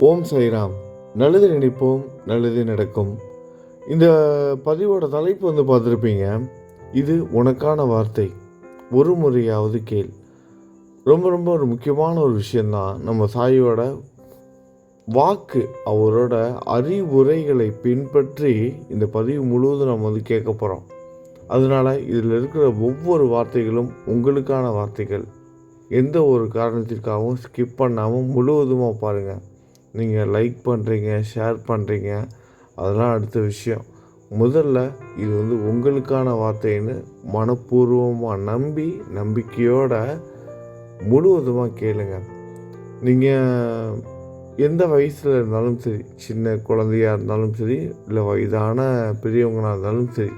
ஓம் சைராம் நல்லது நினைப்போம் நல்லது நடக்கும். இந்த பதிவோட தலைப்பு வந்து பார்த்துருப்பீங்க. இது உனக்கான வார்த்தை. ஒரு முறையாவது கேள். ரொம்ப ரொம்ப ஒரு முக்கியமான ஒரு விஷயந்தான். நம்ம சாயோட வாக்கு அவரோட அறிவுரைகளை பின்பற்றி இந்த பதிவு முழுவதும் நம்ம வந்து கேட்க போகிறோம் அதனால் இதில் இருக்கிற ஒவ்வொரு வார்த்தைகளும் உங்களுக்கான வார்த்தைகள். எந்த ஒரு காரணத்திற்காகவும் ஸ்கிப் பண்ணாமல் முழுவதுமாக பாருங்கள் நீங்கள் லைக் பண்ணுறீங்க ஷேர் பண்ணுறீங்க அதெல்லாம் அடுத்த விஷயம். முதல்ல இது வந்து உங்களுக்கான வார்த்தைன்னு மனப்பூர்வமாக நம்பி நம்பிக்கையோட முழுவதுமாக கேளுங்க. நீங்கள் எந்த வயசில் இருந்தாலும் சரி சின்ன குழந்தையாக இருந்தாலும் சரி இல்லை வயதான பெரியவங்களாக இருந்தாலும் சரி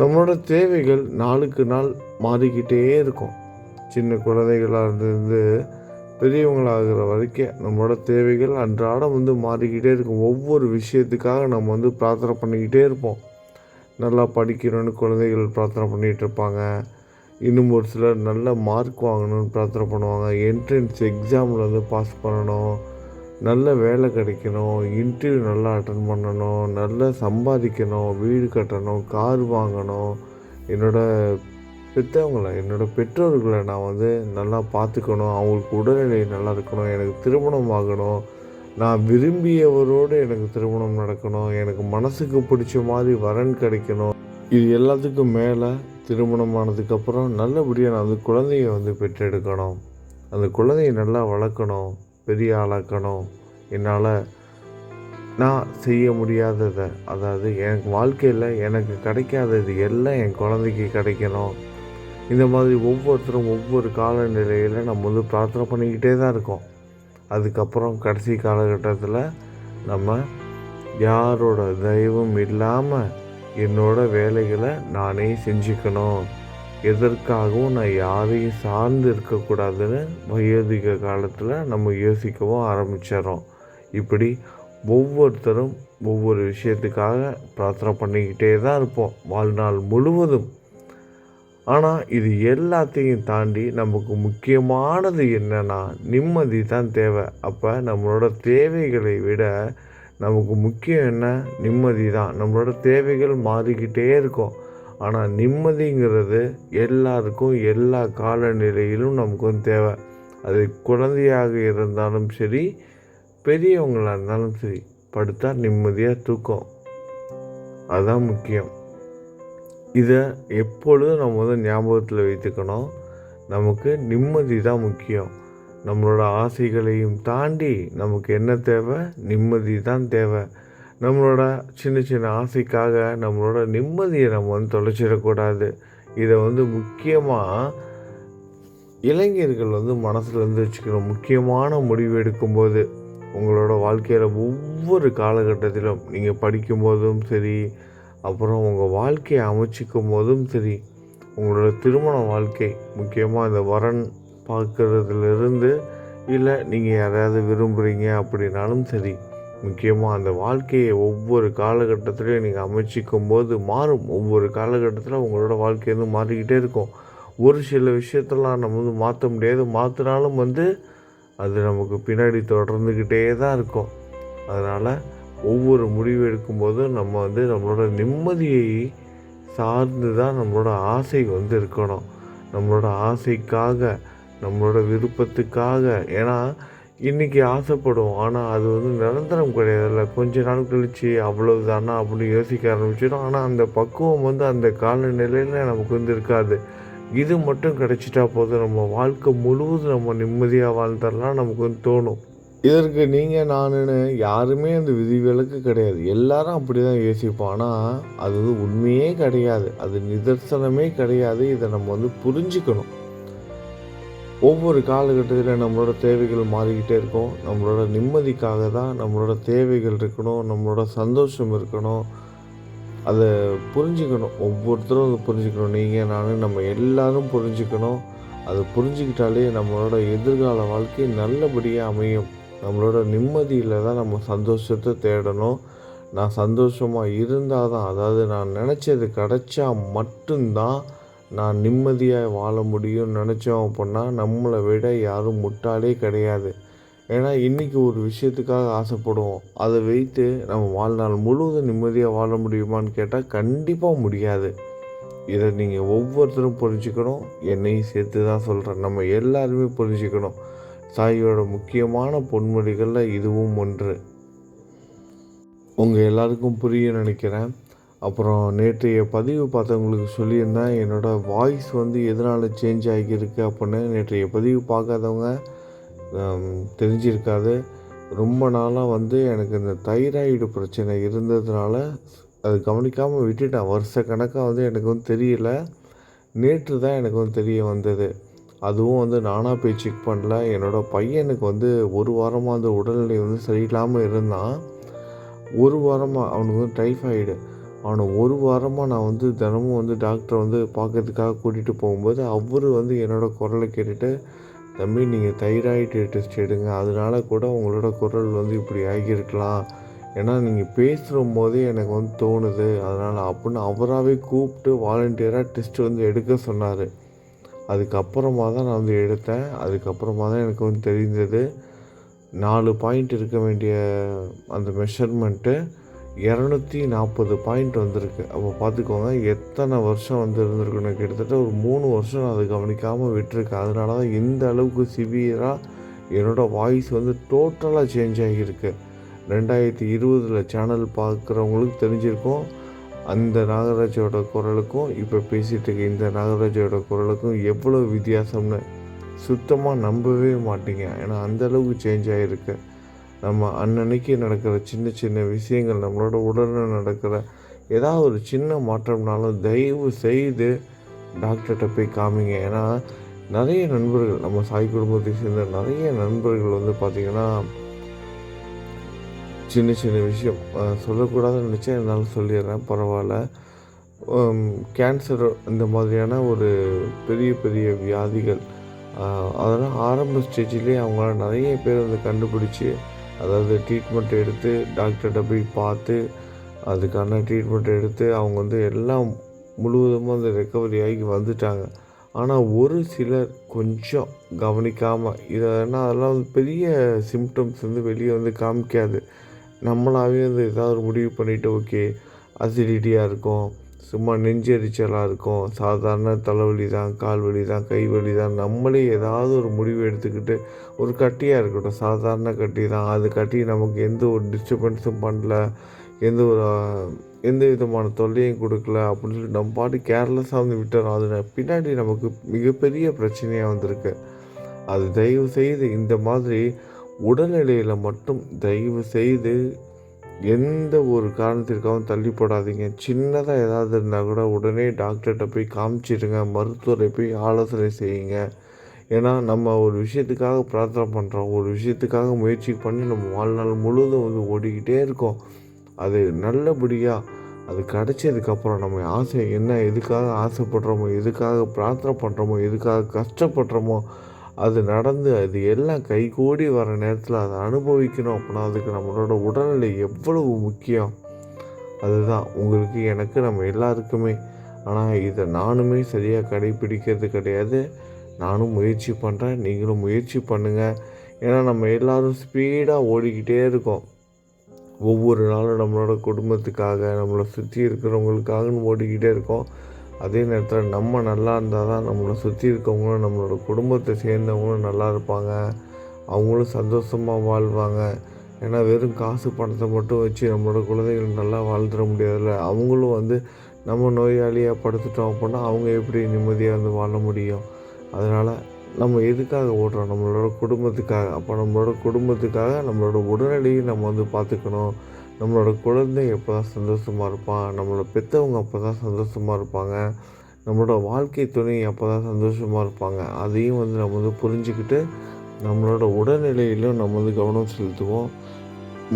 நம்மளோட தேவைகள் நாளுக்கு நாள் மாறிக்கிட்டே இருக்கும். சின்ன குழந்தைகளாக இருந்து பெரியவங்களாகிற வரைக்கும் நம்மளோட தேவைகள் அன்றாடம் வந்து மாறிக்கிட்டே இருக்கும். ஒவ்வொரு விஷயத்துக்காக நம்ம வந்து பிரார்த்தனை பண்ணிக்கிட்டே இருப்போம். நல்லா படிக்கணும்னு குழந்தைகள் பிரார்த்தனை பண்ணிகிட்டு இருப்பாங்க. இன்னும் ஒரு சிலர் நல்ல மார்க் வாங்கணும்னு பிரார்த்தனை பண்ணுவாங்க. என்ட்ரன்ஸ் எக்ஸாமில் வந்து பாஸ் பண்ணணும். நல்ல வேலை கிடைக்கணும். இன்டர்வியூ நல்லா அட்டன் பண்ணணும். நல்லா சம்பாதிக்கணும். வீடு கட்டணும். கார் வாங்கணும். என்னோடய பெற்றவங்கள என்னோடய பெற்றோர்களை நான் வந்து நல்லா பார்த்துக்கணும். அவங்களுக்கு உடல்நிலை நல்லா இருக்கணும். எனக்கு திருமணம் ஆகணும். நான் விரும்பியவரோடு எனக்கு திருமணம் நடக்கணும். எனக்கு மனசுக்கு பிடிச்ச மாதிரி வரன் கிடைக்கணும். இது எல்லாத்துக்கும் மேலே திருமணம் ஆனதுக்கப்புறம் நல்லபடியாக நான் வந்து குழந்தைய வந்து பெற்றெடுக்கணும். அந்த குழந்தைய நல்லா வளர்க்கணும். பெரிய ஆளாக்கணும். என்னால் நான் செய்ய முடியாததை அதாவது எனக்கு வாழ்க்கையில் எனக்கு கிடைக்காதது எல்லாம் என் குழந்தைக்கு கிடைக்கணும். இந்த மாதிரி ஒவ்வொருத்தரும் ஒவ்வொரு காலநிலையில் நம்ம வந்து பிரார்த்தனை பண்ணிக்கிட்டே தான் இருக்கோம். அதுக்கப்புறம் கடைசி காலகட்டத்தில் நம்ம யாரோட தயவும் இல்லாமல் என்னோட வேலைகளை நானே செஞ்சுக்கணும். எதற்காகவும் நான் யாரையும் சார்ந்து இருக்கக்கூடாதுன்னு வயோதிக காலத்தில் நம்ம யோசிக்கவும் ஆரம்பிச்சிடறோம். இப்படி ஒவ்வொருத்தரும் ஒவ்வொரு விஷயத்துக்காக பிரார்த்தனை பண்ணிக்கிட்டே தான் இருப்போம். வாழ்நாள் முழுவதும். ஆனால் இது எல்லாத்தையும் தாண்டி நமக்கு முக்கியமானது என்னென்னா நிம்மதி தான் தேவை. அப்போ நம்மளோட தேவைகளை விட நமக்கு முக்கியம் என்ன? நிம்மதி தான். நம்மளோட தேவைகள் மாறிக்கிட்டே இருக்கும். ஆனால் நிம்மதிங்கிறது எல்லாருக்கும் எல்லா காலநிலையிலும் நமக்கு தேவை. அது குழந்தையாக இருந்தாலும் சரி பெரியவங்களாக இருந்தாலும் சரி படுத்தா நிம்மதியாக தூக்கம். அதுதான் முக்கியம். இதை எப்பொழுதும் நம்ம வந்து ஞாபகத்தில் வைத்துக்கணும். நமக்கு நிம்மதி தான் முக்கியம். நம்மளோட ஆசைகளையும் தாண்டி நமக்கு என்ன தேவை? நிம்மதி தான் தேவை. நம்மளோட சின்ன சின்ன ஆசைக்காக நம்மளோட நிம்மதியை நம்ம வந்து தொலைச்சிடக்கூடாது. இதை வந்து முக்கியமாக இளைஞர்கள் வந்து மனசில் இருந்து வச்சுக்கணும். முக்கியமான முடிவு எடுக்கும்போது உங்களோட வாழ்க்கையில் ஒவ்வொரு காலகட்டத்திலும் நீங்கள் படிக்கும்போதும் சரி அப்புறம் உங்கள் வாழ்க்கையை அமைச்சிக்கும் போதும் சரி உங்களோட திருமண வாழ்க்கை முக்கியமாக இந்த வரன் பார்க்குறதுலேருந்து இல்லை நீங்கள் யாரையாவது விரும்புகிறீங்க அப்படின்னாலும் சரி முக்கியமாக அந்த வாழ்க்கையை ஒவ்வொரு காலகட்டத்திலையும் நீங்கள் அமைச்சிக்கும் போது மாறும். ஒவ்வொரு காலகட்டத்தில் உங்களோட வாழ்க்கை வந்து மாறிக்கிட்டே இருக்கும். ஒரு சில விஷயத்தெல்லாம் நம்ம வந்து மாற்ற முடியாது. மாற்றினாலும் வந்து அது நமக்கு பின்னாடி தொடர்ந்துக்கிட்டே தான் இருக்கும். அதனால் ஒவ்வொரு முடிவு எடுக்கும்போதும் நம்ம வந்து நம்மளோட நிம்மதியை சார்ந்து தான் நம்மளோட ஆசை வந்து இருக்கணும் நம்மளோட ஆசைக்காக நம்மளோட விருப்பத்துக்காக. ஏன்னா இன்றைக்கி ஆசைப்படுவோம் ஆனால் அது வந்து நிரந்தரம் கிடையாதுல்ல. கொஞ்ச நாள் கழித்து அவ்வளவுதானா அப்படின்னு யோசிக்க ஆரம்பிச்சிடும். ஆனால் அந்த பக்குவம் வந்து அந்த காலநிலையில் நமக்கு வந்து இருக்காது. இது மட்டும் கிடைச்சிட்டா போதும். நம்ம வாழ்க்கை முழுவதும் நம்ம நிம்மதியாக வாழ்ந்துடலாம் நமக்கு வந்து தோணும். இதற்கு நீங்கள் நானுன்னு யாருமே அந்த விதிவிலக்கு கிடையாது. எல்லாரும் அப்படி தான் யோசிப்போம். ஆனால் அது வந்து உண்மையே கிடையாது. அது நிதர்சனமே கிடையாது. இதை நம்ம வந்து புரிஞ்சுக்கணும். ஒவ்வொரு காலகட்டத்தில் நம்மளோட தேவைகள் மாறிக்கிட்டே இருக்கும். நம்மளோட நிம்மதிக்காக தான் நம்மளோட தேவைகள் இருக்கணும். நம்மளோட சந்தோஷம் இருக்கணும். அதை புரிஞ்சுக்கணும். ஒவ்வொருத்தரும் அதை புரிஞ்சுக்கணும். நீங்கள் நான் நம்ம எல்லாரும் புரிஞ்சுக்கணும். அதை புரிஞ்சுக்கிட்டாலே நம்மளோட எதிர்கால வாழ்க்கை நல்லபடியாக அமையும். நம்மளோட நிம்மதியில் தான் நம்ம சந்தோஷத்தை தேடணும். நான் சந்தோஷமாக இருந்தால் தான் அதாவது நான் நினச்சது கிடச்சா மட்டும்தான் நான் நிம்மதியாக வாழ முடியும்னு நினச்சோம் அப்படின்னா நம்மளை விட யாரும் முட்டாளே கிடையாது. ஏன்னா இன்றைக்கி ஒரு விஷயத்துக்காக ஆசைப்படுவோம். அதை வைத்து நம்ம வாழ்நாள் முழுவதும் நிம்மதியாக வாழ முடியுமான்னு கேட்டால் கண்டிப்பாக முடியாது. இதை நீங்கள் ஒவ்வொருத்தரும் புரிஞ்சுக்கணும். என்னையும் சேர்த்து தான் சொல்கிறேன் நம்ம எல்லாருமே புரிஞ்சுக்கணும். தாயோட முக்கியமான பொன்மொழிகளில் இதுவும் ஒன்று. உங்கள் எல்லாருக்கும் புரிய நினைக்கிறேன். அப்புறம் நேற்றைய பதிவு பார்த்தவங்களுக்கு சொல்லியிருந்தேன் என்னோடய வாய்ஸ் வந்து எதனால் சேஞ்ச் ஆகியிருக்கு அப்படின்னு நேற்றைய பதிவு பார்க்காதவங்க தெரிஞ்சிருக்காது. ரொம்ப நாளாக வந்து எனக்கு இந்த தைராய்டு பிரச்சனை இருந்ததுனால அது கவனிக்காமல் விட்டுட்டேன். வருஷ கணக்காக வந்து எனக்கு வந்து தெரியல. நேற்று தான் எனக்கு வந்து தெரிய வந்தது. அதுவும் வந்து நானாக போய் செக் பண்ணல. என்னோடய பையனுக்கு வந்து ஒரு வாரமாக அந்த உடல்நிலை வந்து சரியில்லாமல் இருந்தான். ஒரு வாரமாக அவனுக்கு வந்து டைஃபாய்டு அவனை ஒரு வாரமாக நான் வந்து தினமும் வந்து டாக்டரை வந்து பார்க்கறதுக்காக கூட்டிகிட்டு போகும்போது அவர் வந்து என்னோடய குரலை கேட்டுட்டு தம்பி நீங்கள் தைராய்டு டெஸ்ட் எடுங்க. அதனால கூட உங்களோட குரல் வந்து இப்படி ஆகியிருக்கலாம். ஏன்னா நீங்கள் பேசுகிற போதே எனக்கு வந்து தோணுது. அதனால் அப்படின்னு அவராகவே கூப்பிட்டு வாலண்டியராக டெஸ்ட் வந்து எடுக்க சொன்னார். அதுக்கப்புறமா தான் நான் வந்து எடுத்தேன். அதுக்கப்புறமா தான் எனக்கு வந்து தெரிந்தது. நாலு பாயிண்ட் இருக்க வேண்டிய அந்த மெஷர்மெண்ட்டு இரநூத்தி நாற்பது பாயிண்ட் வந்திருக்கு. அப்போ பார்த்துக்கோங்க எத்தனை வருஷம் வந்து இருந்திருக்குன்னு கிட்டத்தட்ட ஒரு மூணு வருஷம் நான் அதை கவனிக்காமல் விட்டுருக்கேன். அதனால தான் இந்த அளவுக்கு சிவியராக என்னோடய வாய்ஸ் வந்து டோட்டலாக சேஞ்ச் ஆகியிருக்கு. ரெண்டாயிரத்தி இருபதில் சேனல் பார்க்குறவங்களுக்கு தெரிஞ்சிருக்கும். அந்த நாகராஜோட குரலுக்கும் இப்போ பேசிகிட்டு இருக்க இந்த நாகராஜோட குரலுக்கும் எவ்வளோ வித்தியாசம்னு சுத்தமாக நம்பவே மாட்டீங்க. ஏன்னா அந்த அளவுக்கு சேஞ்ச் ஆகிருக்கு நம்ம அன்னன்னைக்கு நடக்கிற சின்ன சின்ன விஷயங்கள் நம்மளோட உடலில் நடக்கிற ஏதாவது ஒரு சின்ன மாற்றம்னாலும் தயவு செய்து டாக்டர்கிட்ட போய் காமிங்க. ஏன்னா நிறைய நண்பர்கள் நம்ம சாய் குடும்பத்தை சேர்ந்த நிறைய நண்பர்கள் வந்து பார்த்திங்கன்னா சின்ன சின்ன விஷயம். சொல்லக்கூடாதுன்னு நினச்சேன். என்னால் சொல்லிடுறேன். பரவாயில்ல. கேன்சர் இந்த மாதிரியான ஒரு பெரிய பெரிய வியாதிகள் அதெல்லாம் ஆரம்ப ஸ்டேஜ்லேயே அவங்களால நிறைய பேர் வந்து கண்டுபிடிச்சி அதாவது ட்ரீட்மெண்ட் எடுத்து டாக்டர்கிட்ட போய் பார்த்து அதுக்கான ட்ரீட்மெண்ட் எடுத்து அவங்க வந்து எல்லாம் முழுவதுமாக அந்த ரெக்கவரி ஆகி வந்துட்டாங்க. ஆனால் ஒரு சிலர் கொஞ்சம் கவனிக்காமல் இதனால் அதெல்லாம் வந்து பெரிய சிம்டம்ஸ் வந்து வெளியே வந்து காமிக்காது. நம்மளாகவே வந்து ஏதாவது ஒரு முடிவு பண்ணிவிட்டு ஓகே அசிடிட்டியாக இருக்கும். சும்மா நெஞ்செரிச்சலாக இருக்கும். சாதாரண தலைவலி தான் கால் வலி தான் கை வலி தான். நம்மளே ஏதாவது ஒரு முடிவு எடுத்துக்கிட்டு ஒரு கட்டியாக இருக்கட்டும். சாதாரண கட்டி தான். அது கட்டி நமக்கு எந்த ஒரு டிஸ்டர்பன்ஸும் பண்ணல. எந்த ஒரு எந்த விதமான தொல்லையும் கொடுக்கல அப்படின்னு சொல்லி நம்ம பாட்டு கேர்லெஸ்ஸாக வந்து விட்டுறோம். அது பின்னாடி நமக்கு மிகப்பெரிய பிரச்சனையாக வந்திருக்கு. அது தயவு செய்து இந்த மாதிரி உடல்நிலையில் மட்டும் தயவு செய்து எந்த ஒரு காரணத்திற்காகவும் தள்ளி போடாதீங்க. சின்னதாக ஏதாவது இருந்தால் கூட உடனே டாக்டர்கிட்ட போய் காமிச்சிடுங்க. மருத்துவரை போய் ஆலோசனை செய்யுங்க. ஏன்னா நம்ம ஒரு விஷயத்துக்காக பிரார்த்தனை பண்ணுறோம் ஒரு விஷயத்துக்காக முயற்சி பண்ணி நம்ம வாழ்நாள் முழுவதும் வந்து ஓடிக்கிட்டே இருக்கோம். அது நல்லபடியாக அது கிடச்சதுக்கப்புறம் நம்ம ஆசை என்ன எதுக்காக ஆசைப்படுறோமோ எதுக்காக பிரார்த்தனை பண்ணுறோமோ எதுக்காக கஷ்டப்படுறோமோ அது நடந்து அது எல்லாம் கைகூடி வர நேரத்தில் அதை அனுபவிக்கணும் அப்படின்னா அதுக்கு நம்மளோட உடல்நிலை எவ்வளவு முக்கியம்? அதுதான். உங்களுக்கு எனக்கு நம்ம எல்லாருக்குமே. ஆனால் இதை நானுமே சரியாக கடைப்பிடிக்கிறது கிடையாது. நானும் முயற்சி பண்ணுறேன் நீங்களும் முயற்சி பண்ணுங்கள் ஏன்னா நம்ம எல்லாரும் ஸ்பீடாக ஓடிக்கிட்டே இருக்கோம். ஒவ்வொரு நாளும் நம்மளோட குடும்பத்துக்காக நம்மளை சுற்றி இருக்கிறவங்களுக்காகன்னு ஓடிக்கிட்டே இருக்கோம். அதே நேரத்தில் நம்ம நல்லா இருந்தால் தான் நம்மளை சுற்றி இருக்கவங்களும் நம்மளோட குடும்பத்தை சேர்ந்தவங்களும் நல்லா இருப்பாங்க. அவங்களும் சந்தோஷமாக வாழ்வாங்க. ஏன்னா வெறும் காசு பணத்தை மட்டும் வச்சு நம்மளோட குழந்தைகள் நல்லா வாழ்ந்துட முடியாதுல்ல. அவங்களும் வந்து நம்ம நோயாளியாக படுத்துட்டோம் அப்படின்னா அவங்க எப்படி நிம்மதியாக வந்து வாழ முடியும்? அதனால் நம்ம எதுக்காக ஓடுறோம்? நம்மளோட குடும்பத்துக்காக. அப்போ நம்மளோட குடும்பத்துக்காக நம்மளோட உடல்நிலையை நம்ம வந்து பார்த்துக்கணும். நம்மளோட குழந்தை எப்போ தான் சந்தோஷமாக இருப்பான் நம்மளோட பெற்றவங்க அப்போ தான் சந்தோஷமாக இருப்பாங்க. நம்மளோட வாழ்க்கை துணை அப்போ தான் சந்தோஷமாக இருப்பாங்க. அதையும் வந்து நம்ம வந்து புரிஞ்சுக்கிட்டு நம்மளோட உடல்நிலையிலும் நம்ம வந்து கவனம் செலுத்துவோம்.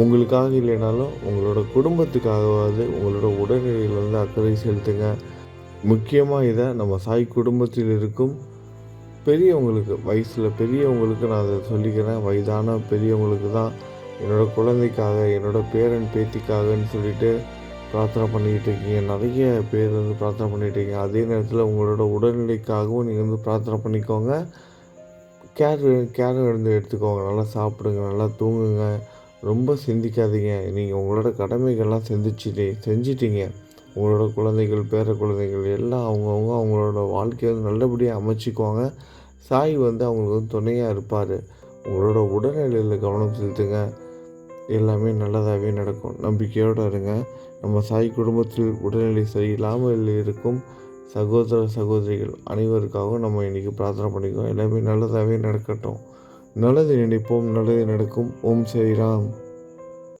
உங்களுக்காக இல்லைனாலும் உங்களோட குடும்பத்துக்காகவாவது உங்களோட உடல்நிலையில் வந்து அக்கறை செலுத்துங்க. முக்கியமாக இதை நம்ம சாய் குடும்பத்தில் இருக்கும் பெரியவங்களுக்கு வயசில் பெரியவங்களுக்கு நான் அதை சொல்லிக்கிறேன். வயதான பெரியவங்களுக்கு தான் என்னோட குழந்தைக்காக என்னோட பேரன் பேத்திக்காகன்னு சொல்லிட்டு பிரார்த்தனை பண்ணிக்கிட்டு இருக்கீங்க. நிறைய பேர் வந்து பிரார்த்தனை பண்ணிகிட்டு இருக்கீங்க. அதே நேரத்தில் உங்களோட உடல்நிலைக்காகவும் நீங்கள் வந்து பிரார்த்தனை பண்ணிக்கோங்க. கேர் கேர் வந்து எடுத்துக்கோங்க. நல்லா சாப்பிடுங்க நல்லா தூங்குங்க. ரொம்ப சிந்திக்காதீங்க. நீங்கள் உங்களோட கடமைகள்லாம் செஞ்சுட்டு செஞ்சிட்டீங்க. உங்களோட குழந்தைகள் பேர குழந்தைகள் எல்லாம் அவங்கவுங்க அவங்களோட வாழ்க்கையை வந்து நல்லபடியாக அமைச்சிக்குவாங்க. சாய் வந்து அவங்களுக்கு வந்து துணையாக இருப்பார். உங்களோட உடல்நிலையில் கவனம் செலுத்துங்க. எல்லாமே நல்லதாகவே நடக்கும். நம்பிக்கையோடு இருங்க. நம்ம சாய் குடும்பத்தில் உடல்நிலை சரியில்லாமல் இருக்கும் சகோதர சகோதரிகள் அனைவருக்காகவும் நம்ம இன்றைக்கி பிரார்த்தனை பண்ணிக்குவோம். எல்லாமே நல்லதாகவே நடக்கட்டும். நல்லது நினைப்போம். நல்லது நடக்கும். ஓம் சரிராம்